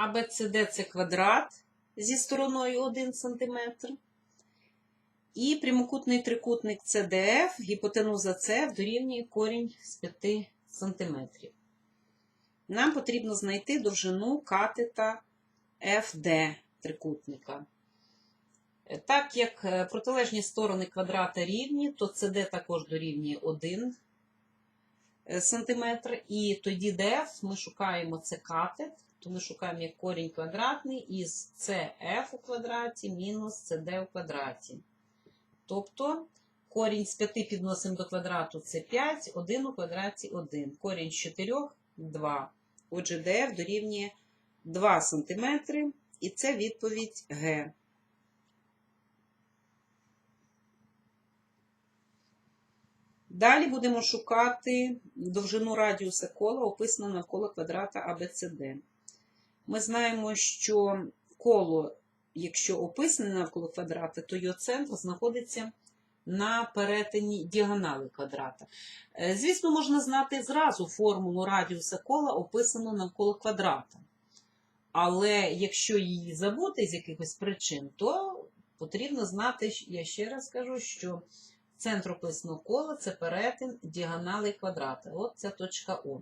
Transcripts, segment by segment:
АБЦД це квадрат зі стороною 1 см. І прямокутний трикутник CDF, гіпотенуза С дорівнює корінь з 5 см. Нам потрібно знайти довжину катета FD трикутника. Е, Так як е, протилежні сторони квадрата рівні, то CD також дорівнює 1 см. І тоді DF ми шукаємо це катет, то ми шукаємо як корінь квадратний із CF у квадраті мінус CD у квадраті. Тобто корінь з 5 підносимо до квадрату це 5, 1 у квадраті 1. Корінь з 4 2. Отже, DF дорівнює 2 см, і це відповідь Г. Далі будемо шукати довжину радіуса кола, описаного навколо квадрата ABCD. Ми знаємо, що коло, якщо описане навколо квадрата, то його центр знаходиться на перетині діагонали квадрата. Е, Звісно, можна знати зразу формулу радіуса кола, описану навколо квадрата. Але якщо її забути з якихось причин, то потрібно знати, я ще раз кажу, що центр описаного кола це перетин діагонали квадрата. От ця точка О.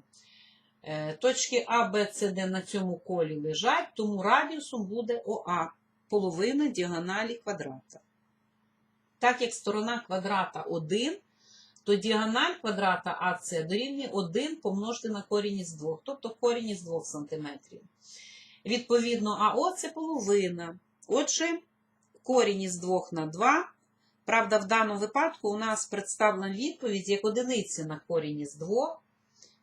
Е, Точки А, Б, С, Д на цьому колі лежать, тому радіусом буде ОА, половина діагоналі квадрата. Так як сторона квадрата 1, то діагональ квадрата АС дорівнює 1 помножити на корінь із 2, тобто корінь із 2 см. Відповідно, АО це половина. Отже, корінь із 2 на 2. Правда, в даному випадку у нас представлена відповідь як одиниця на корінь із 2.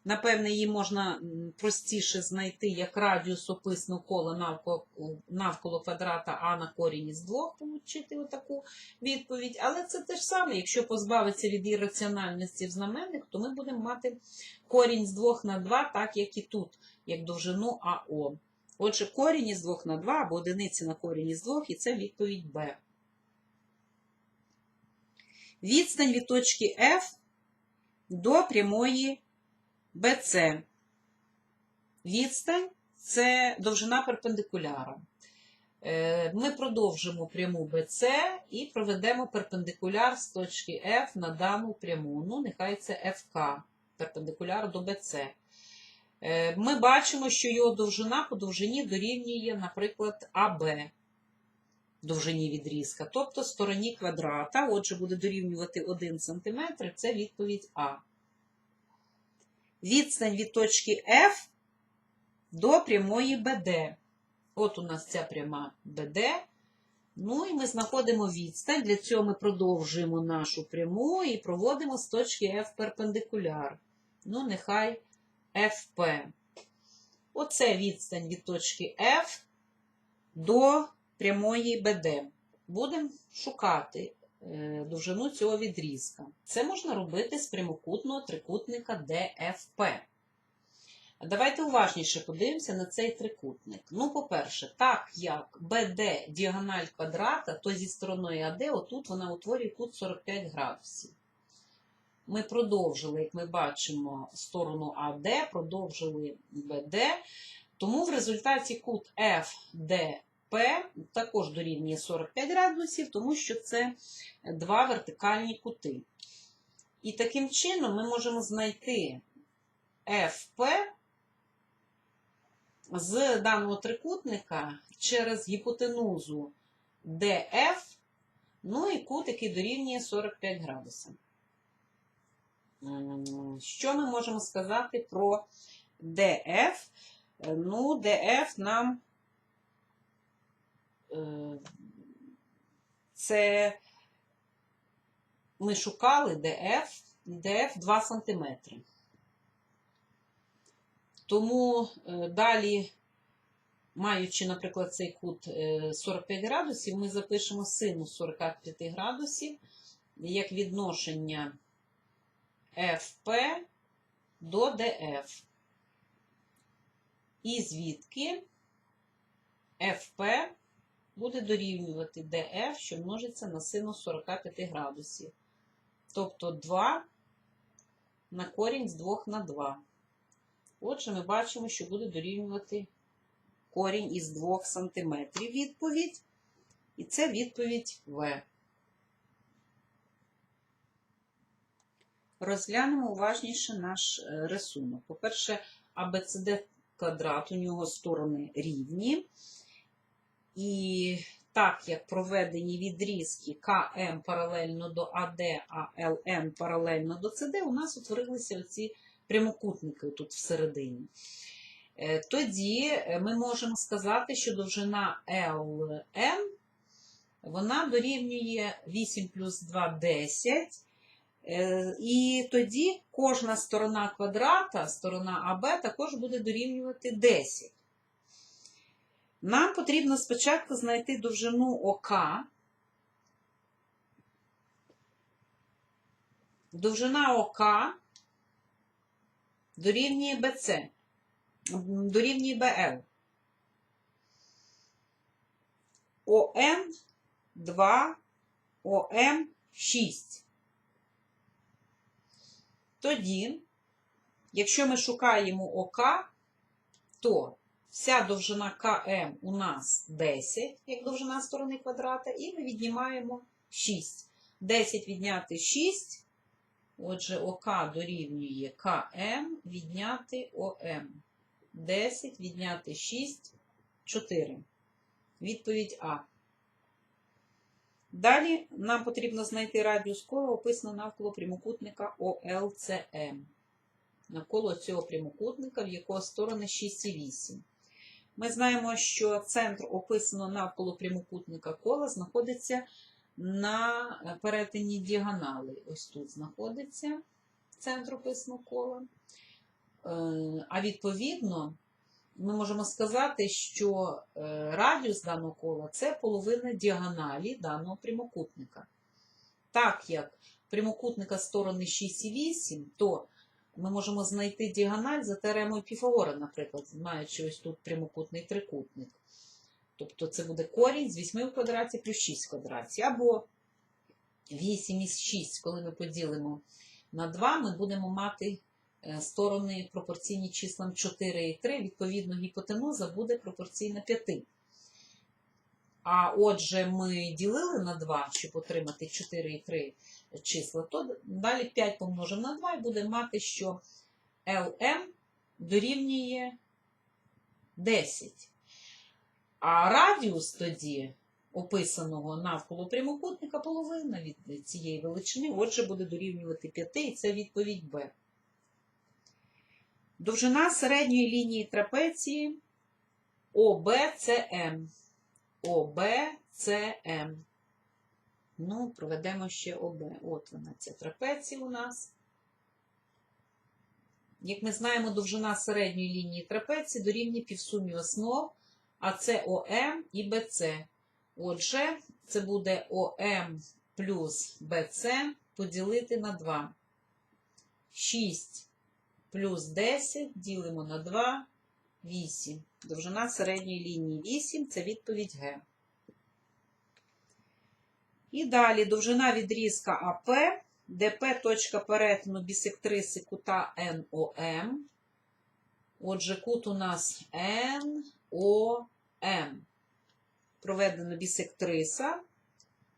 Напевне, її можна простіше знайти як радіус описного кола навколо, навколо квадрата А на корінь із 2, отримати отаку відповідь. Але це те ж саме, якщо позбавитися від ірраціональності в знаменник, то ми будемо мати корінь з 2 на 2, так як і тут, як довжину АО. Отже, корінь із 2 на 2 або одиниця на корінь із 2, і це відповідь Б. Відстань від точки F до прямої BC. Відстань це довжина перпендикуляра. Е, Ми продовжимо пряму BC і проведемо перпендикуляр з точки F на дану пряму. Ну, нехай це FK, перпендикуляр до BC. Е, Ми бачимо, що його довжина по довжині дорівнює, наприклад, АБ довжині відрізка, тобто стороні квадрата. Отже, буде дорівнювати 1 см, це відповідь А. Відстань від точки F до прямої BD. От у нас ця пряма BD. Ну і ми знаходимо відстань. Для цього ми продовжуємо нашу пряму і проводимо з точки F перпендикуляр. Ну, нехай FP. Оце відстань від точки F до прямої BD. Будемо шукати довжину цього відрізка. Це можна робити з прямокутного трикутника DFP. Давайте уважніше подивимося на цей трикутник. Ну, по-перше, так як BD діагональ квадрата, то зі стороною AD, отут вона утворює кут 45 градусів. Ми продовжили, як ми бачимо, сторону AD, продовжили BD, тому в результаті кут FD П також дорівнює 45 градусів, тому що це два вертикальні кути. І таким чином ми можемо знайти FP з даного трикутника через гіпотенузу DF, ну і кут, який дорівнює 45 градусів. Що ми можемо сказати про DF? Е, Ну, DF нам це ми шукали DF, DF 2 см. Тому е, далі, маючи, наприклад, цей кут е, 45 градусів, ми запишемо синус 45 градусів як відношення FP до DF. І звідки FP буде дорівнювати DF, що множиться на синус 45 градусів. Тобто 2 на корінь з 2 на 2. Отже, ми бачимо, що буде дорівнювати корінь із 2 см. Відповідь. І це відповідь В. Розглянемо уважніше наш е, рисунок. По-перше, ABCD квадрат, у нього сторони рівні. І так як проведені відрізки КМ паралельно до АД, а ЛН паралельно до СД, у нас утворилися оці прямокутники тут всередині. Е, Тоді е, ми можемо сказати, що довжина LN вона дорівнює 8 плюс 2 – 10. Е, І тоді кожна сторона квадрата, сторона АБ, також буде дорівнювати 10. Нам потрібно спочатку знайти довжину ОК. Довжина ОК дорівнює БЦ, дорівнює БЛ. ОМ 2, ОМ 6. Тоді, якщо ми шукаємо ОК, то вся довжина КМ у нас 10, як довжина сторони квадрата, і ми віднімаємо 6. 10 відняти 6. Отже, ОК дорівнює КМ відняти ОМ. 10 відняти 6 4. Відповідь А. Далі нам потрібно знайти радіус кола, описано навколо прямокутника ОЛЦМ. Навколо цього прямокутника, в якого сторони 6 і 8. Ми знаємо, що центр описано навколо прямокутника кола знаходиться на перетині діагонали. Ось тут знаходиться центр описано кола. Е, А відповідно, ми можемо сказати, що е, радіус даного кола це половина діагоналі даного прямокутника. Так як прямокутника сторони 6 і 8, то ми можемо знайти діагональ за теоремою Піфагора, наприклад, маючи ось тут прямокутний трикутник. Тобто це буде корінь з 8 в квадраті плюс 6 в квадраті. Або 8 із 6, коли ми поділимо на 2, ми будемо мати е, сторони пропорційні числам 4 і 3. Відповідно, гіпотенуза буде пропорційна 5. А отже, ми ділили на 2, щоб отримати 4 і 3 числа, то далі 5 помножимо на 2 і будемо мати, що LM дорівнює 10. А радіус тоді описаного навколо прямокутника половина від цієї величини, отже, буде дорівнювати 5, і це відповідь Б. Довжина середньої лінії трапеції ОБЦМ. ОБЦМ. Ну, проведемо ще ОБ. От вона, ця трапеція у нас. Як ми знаємо, довжина середньої лінії трапеції дорівнює півсумі основ, а це ОМ і БЦ. Отже, це буде ОМ плюс БЦ поділити на 2. 6 плюс 10 ділимо на 2, 8. Довжина середньої лінії 8 це відповідь Г. І далі довжина відрізка АП, ДП точка перетину бісектриси кута НОМ. Отже, кут у нас НОМ. Проведено бісектриса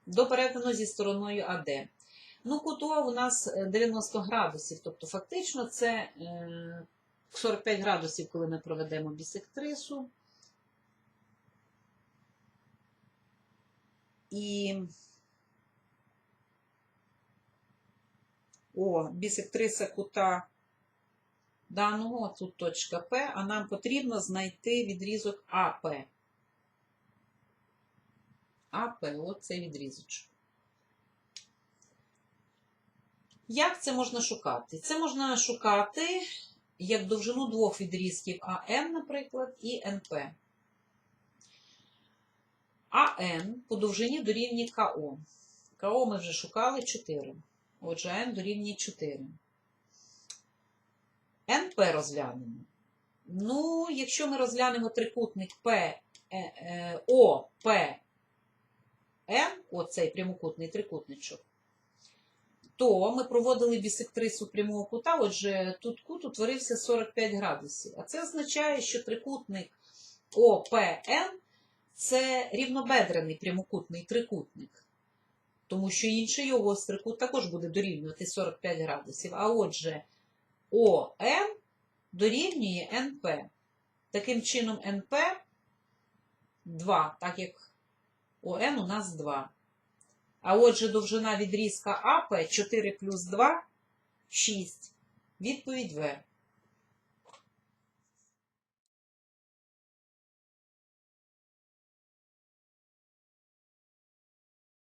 до перетину зі стороною АД. Ну, кут у нас 90 градусів, тобто фактично це е, 45 градусів, коли ми проведемо бісектрису. І О, бісектриса кута даного, тут точка П, а нам потрібно знайти відрізок АП. АП, оцей відрізочок. Як це можна шукати? Це можна шукати як довжину двох відрізків АН, наприклад, і НП. АН по довжині дорівнює КО. КО ми вже шукали 4. Отже, N дорівнює 4. НП розглянемо. Ну, якщо ми розглянемо трикутник П, е, е, О, П, Н, оцей прямокутний трикутничок, то ми проводили бісектрису прямого кута, отже, тут кут утворився 45 градусів. А це означає, що трикутник ОПН це рівнобедрений прямокутний трикутник. Тому що інший його гострий кут також буде дорівнювати 45 градусів. А отже, ОМ дорівнює НП. Таким чином, НП 2, так як ОМ у нас 2. А отже, довжина відрізка АП 4 плюс 2 6. Відповідь В.